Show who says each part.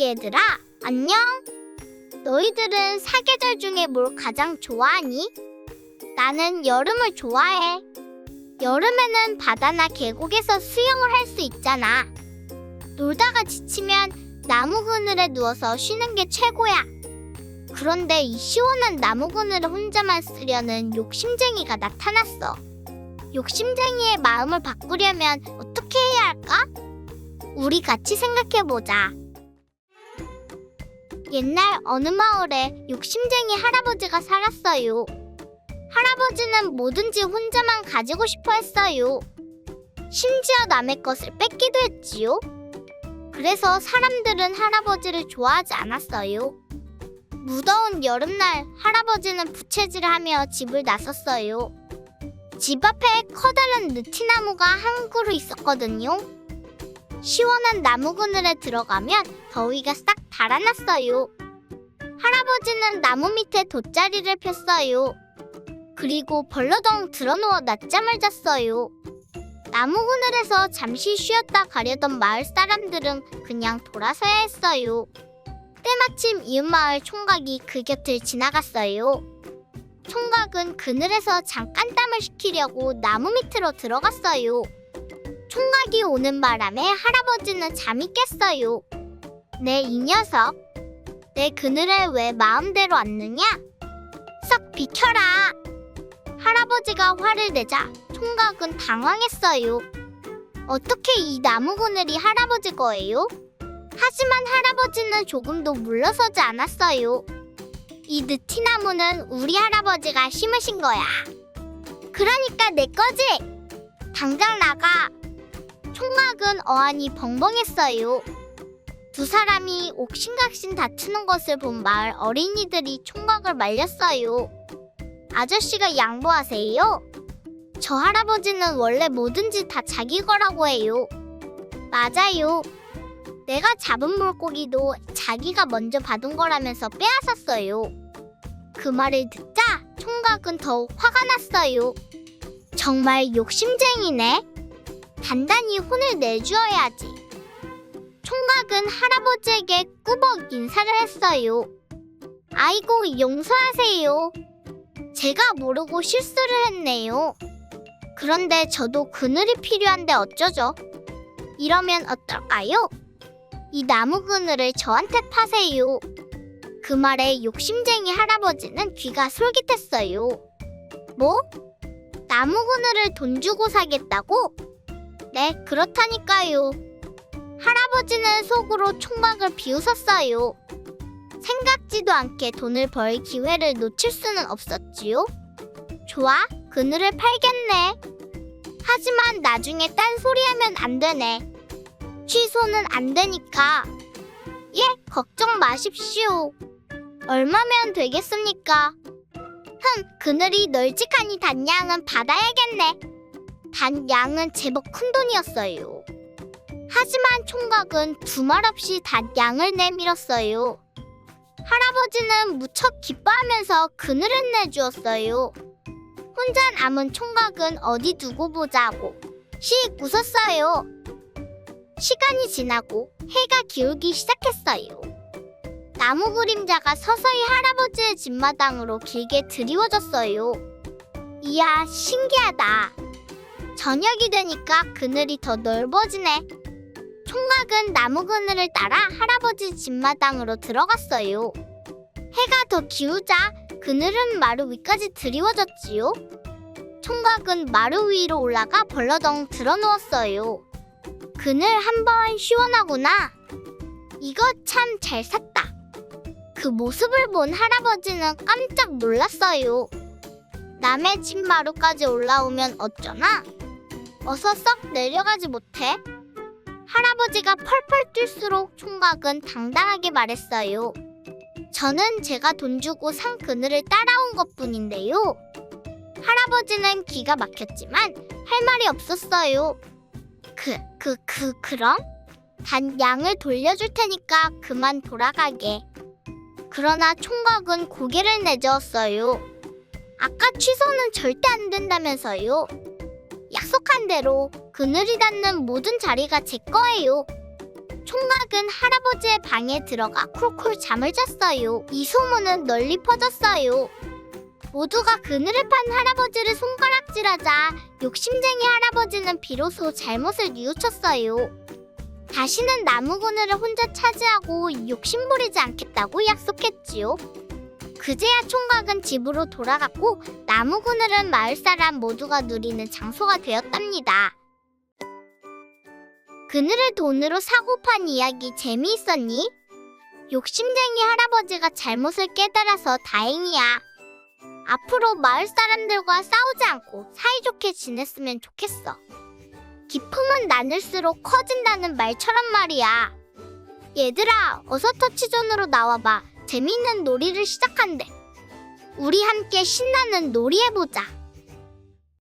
Speaker 1: 얘들아, 안녕? 너희들은 사계절 중에 뭘 가장 좋아하니? 나는 여름을 좋아해. 여름에는 바다나 계곡에서 수영을 할 수 있잖아. 놀다가 지치면 나무 그늘에 누워서 쉬는 게 최고야. 그런데 이 시원한 나무 그늘을 혼자만 쓰려는 욕심쟁이가 나타났어. 욕심쟁이의 마음을 바꾸려면 어떻게 해야 할까? 우리 같이 생각해 보자. 옛날 어느 마을에 욕심쟁이 할아버지가 살았어요. 할아버지는 뭐든지 혼자만 가지고 싶어 했어요. 심지어 남의 것을 뺏기도 했지요. 그래서 사람들은 할아버지를 좋아하지 않았어요. 무더운 여름날 할아버지는 부채질을 하며 집을 나섰어요. 집 앞에 커다란 느티나무가 한 그루 있었거든요. 시원한 나무 그늘에 들어가면 더위가 싹 달아났어요. 할아버지는 나무 밑에 돗자리를 폈어요. 그리고 벌러덩 드러누워 낮잠을 잤어요. 나무 그늘에서 잠시 쉬었다 가려던 마을 사람들은 그냥 돌아서야 했어요. 때마침 이웃마을 총각이 그 곁을 지나갔어요. 총각은 그늘에서 잠깐 땀을 식히려고 나무 밑으로 들어갔어요. 총각이 오는 바람에 할아버지는 잠이 깼어요. 내 이 녀석, 내 그늘에 왜 마음대로 앉느냐? 썩 비켜라! 할아버지가 화를 내자 총각은 당황했어요. 어떻게 이 나무 그늘이 할아버지 거예요? 하지만 할아버지는 조금도 물러서지 않았어요. 이 느티나무는 우리 할아버지가 심으신 거야. 그러니까 내 거지? 당장 나가! 총각은 어안이 벙벙했어요. 두 사람이 옥신각신 다투는 것을 본 마을 어린이들이 총각을 말렸어요. 아저씨가 양보하세요. 저 할아버지는 원래 뭐든지 다 자기 거라고 해요. 맞아요. 내가 잡은 물고기도 자기가 먼저 받은 거라면서 빼앗았어요. 그 말을 듣자 총각은 더욱 화가 났어요. 정말 욕심쟁이네. 단단히 혼을 내주어야지. 총각은 할아버지에게 꾸벅 인사를 했어요. 아이고 용서하세요. 제가 모르고 실수를 했네요. 그런데 저도 그늘이 필요한데 어쩌죠? 이러면 어떨까요? 이 나무 그늘을 저한테 파세요. 그 말에 욕심쟁이 할아버지는 귀가 솔깃했어요. 뭐? 나무 그늘을 돈 주고 사겠다고? 네, 그렇다니까요. 할아버지는 속으로 총각을 비웃었어요. 생각지도 않게 돈을 벌 기회를 놓칠 수는 없었지요. 좋아, 그늘을 팔겠네. 하지만 나중에 딴 소리하면 안 되네. 취소는 안 되니까. 예, 걱정 마십시오. 얼마면 되겠습니까? 흠, 그늘이 널찍하니 단양은 받아야겠네. 단 양은 제법 큰 돈이었어요. 하지만 총각은 두말 없이 단 양을 내밀었어요. 할아버지는 무척 기뻐하면서 그늘을 내주었어요. 혼자 남은 총각은 어디 두고 보자고 씩 웃었어요. 시간이 지나고 해가 기울기 시작했어요. 나무 그림자가 서서히 할아버지의 집마당으로 길게 드리워졌어요. 이야, 신기하다. 저녁이 되니까 그늘이 더 넓어지네. 총각은 나무 그늘을 따라 할아버지 집마당으로 들어갔어요. 해가 더 기우자 그늘은 마루 위까지 드리워졌지요. 총각은 마루 위로 올라가 벌러덩 드러누웠어요. 그늘 한 번 시원하구나. 이거 참 잘 샀다. 그 모습을 본 할아버지는 깜짝 놀랐어요. 남의 집 마루까지 올라오면 어쩌나? 어서 썩 내려가지 못해? 할아버지가 펄펄 뛸수록 총각은 당당하게 말했어요. 저는 제가 돈 주고 산 그늘을 따라온 것 뿐인데요. 할아버지는 기가 막혔지만 할 말이 없었어요. 그, 그, 그, 그럼? 단 양을 돌려줄 테니까 그만 돌아가게. 그러나 총각은 고개를 내저었어요. 아까 취소는 절대 안 된다면서요. 약속한 대로 그늘이 닿는 모든 자리가 제 거예요. 총각은 할아버지의 방에 들어가 쿨쿨 잠을 잤어요. 이 소문은 널리 퍼졌어요. 모두가 그늘을 판 할아버지를 손가락질하자 욕심쟁이 할아버지는 비로소 잘못을 뉘우쳤어요. 다시는 나무 그늘을 혼자 차지하고 욕심부리지 않겠다고 약속했지요. 그제야 총각은 집으로 돌아갔고 나무 그늘은 마을 사람 모두가 누리는 장소가 되었답니다. 그늘을 돈으로 사고 판 이야기 재미있었니? 욕심쟁이 할아버지가 잘못을 깨달아서 다행이야. 앞으로 마을 사람들과 싸우지 않고 사이좋게 지냈으면 좋겠어. 기품은 나눌수록 커진다는 말처럼 말이야. 얘들아, 어서 터치존으로 나와봐. 재미있는 놀이를 시작한대. 우리 함께 신나는 놀이 해보자.